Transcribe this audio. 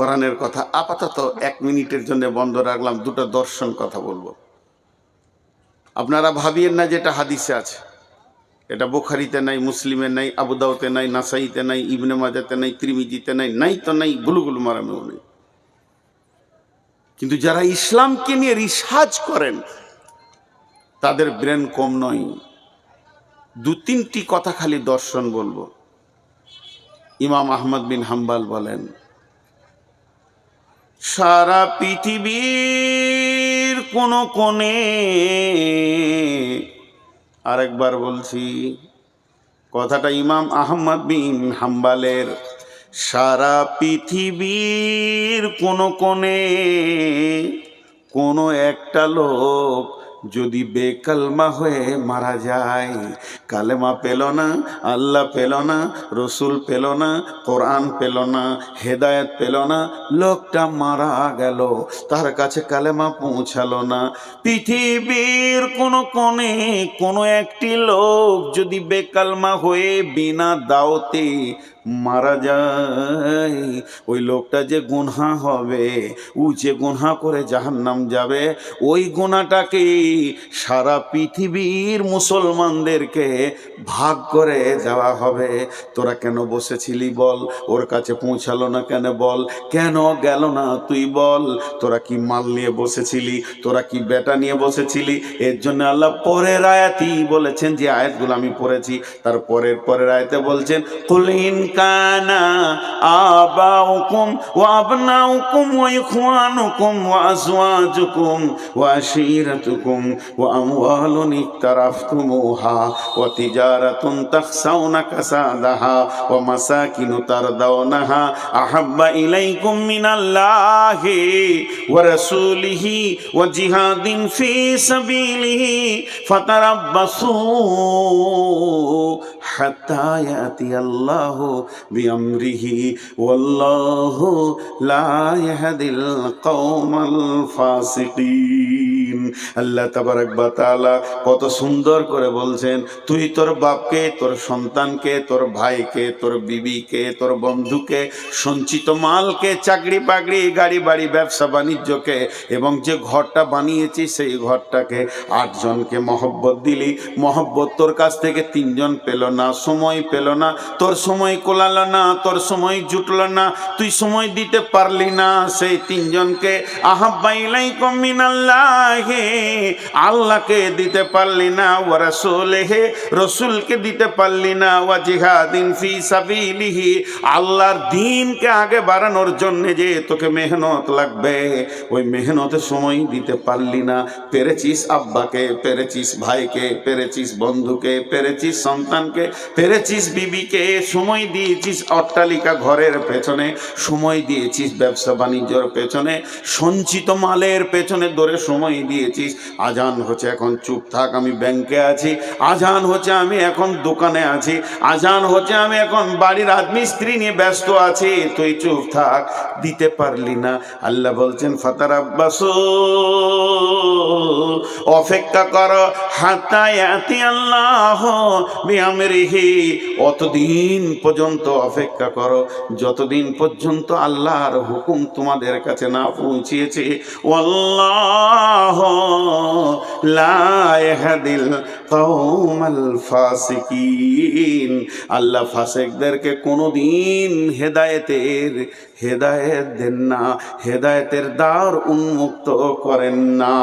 কোরআনের কথা আপাতত এক মিনিটের জন্য বন্ধ রাখলাম, দুটো দর্শন কথা বলব। আপনারা ভাবিয়েন না যেটা হাদিসে আছে। এটা বোখারিতে নাই, মুসলিমে নাই আবুদাউতে নাই, নাসাইতে নাই, ইবনে মাজাতে নাই, ত্রিমিজিতে নাই নাই তো নাই গুলুগুলু মারামেও নেই। কিন্তু যারা ইসলামকে নিয়ে রিসার্চ করেন, তাদের ব্রেন কম নয়। দু তিনটি কথা খালি দর্শন বলব। ইমাম আহমদ বিন হাম্বাল বলেন সারা পৃথিবীর কোন কোণে আরেকবার বলছি, কথাটা ইমাম আহমদ বিন হাম্বালের, সারা পৃথিবীর কোন কোণে কোনো একটা লোক যদি বেকালমা হয়ে মারা যায়, কালেমা পেল না, আল্লাহ পেল না, রসুল পেল না, কোরআন পেল না, হেদায়ত পেল না, লোকটা মারা গেল, তার কাছে কালেমা পৌঁছালো না। পৃথিবীর কোনো কোণে কোনো একটি লোক যদি বেকালমা হয়ে বিনা দাওতে মারা যায়। ওই লোকটা যে গুনহা হবে, ও যে গুনহা করে জাহান্নাম যাবে, ওই গুণাটাকে সারা পৃথিবীর মুসলমানদেরকে ভাগ করে দেওয়া হবে। তোরা কেন বসেছিলি বল? ওর কাছে পৌঁছালো না কেন বল? কেন গেল না তুই বল? তোরা কি মাল নিয়ে বসেছিলি? তোরা কি বেটা নিয়ে বসেছিলি? এর জন্য আল্লাহ পরের আয়াতই বলেছেন যে, আয়াতগুলো আমি পড়েছি। তার পরের পরের আয়াতে বলছেন কুলিন كان آباؤكم وأبناؤكم وإخوانكم وأزواجكم وعشيرتكم وأموال اقترفتموها وتجارة تخسون كسادها ومساكن ترضونها أحب إليكم من الله ورسوله وجهاد في سبيله فتربصوا حتى يأتي الله বিআমরিহি ওয়াল্লাহু লা ইয়াহদিল কওমাল ফাসিকিন। আল্লাহ তাবারক ওয়া তাআলা কত সুন্দর করে বলছেন, তুই তোর বাপকে, তোর সন্তানকে, তোর ভাইকে, তোর বিবিকে, তোর বন্ধুকে, সঞ্চিত মালকে, চাকরি বাকরি, গাড়ি বাড়ি, ব্যবসা বাণিজ্যকে এবং যে ঘরটা বানিয়েছি সেই ঘরটাকে আটজনকে মহব্বত দিলি। মহব্বত তোর কাছ থেকে তিনজন পেল না, সময় পেল না। তোর সময় কোলালো না, তোর সময় জুটলো না। তুই সময় দিতে পারলি না সেই তিনজনকে। আহাব্বাইলাই কমিনাল্লাহে আল্লাহকে দিতে পারলি না ও রসুলেহে, রসুলকে দিতে পারলি না, ওয়া জিহাদিন ফি সাবিলিহি। আল্লাহর দিনকে আগে বাড়ানোর জন্য যে তোকে মেহনত লাগবে, ওই মেহনতে সময় দিতে পারলি না। পেরেছিস আব্বাকে, পেরেছিস ভাইকে, পেরেছিস বন্ধুকে, পেরেছিস সন্তানকে, পেরেছিস বিবিকে, সময় দিয়েছিস অট্টালিকা ঘরের পেছনে, সময় দিয়েছিস ব্যবসা বাণিজ্যর পেছনে, সঞ্চিত মালের পেছনে দৌড়ে সময় দিয়েছিস আজান হচ্ছে, এখন চুপ থাক, আমি ব্যাংকে আছি। আজান হচ্ছে, আমি এখন দোকানে আছি। আজান হচ্ছে, আমি এখন বাড়ির রাজমিস্ত্রি নিয়ে ব্যস্ত আছি। তুই চুপ থাক, দিতে পারলি না। আল্লাহ বলছেন ফাতার আব্বাস অপেক্ষা কর, হাতায়াতি আল্লাহ বিআমরিহি। অতদিন পর্যন্ত অপেক্ষা করো। যতদিন পর্যন্ত আল্লাহর হুকুম তোমাদের কাছে না পৌঁছিয়েছে আল্লাহ লা ইয়াহদিল কওমাল ফাসিকিন। আল্লাহ ফাসিকদেরকে কোনোদিন হেদায়েতের, হেদায়েত দেন না, হেদায়েতের দ্বার উন্মুক্ত করেন না।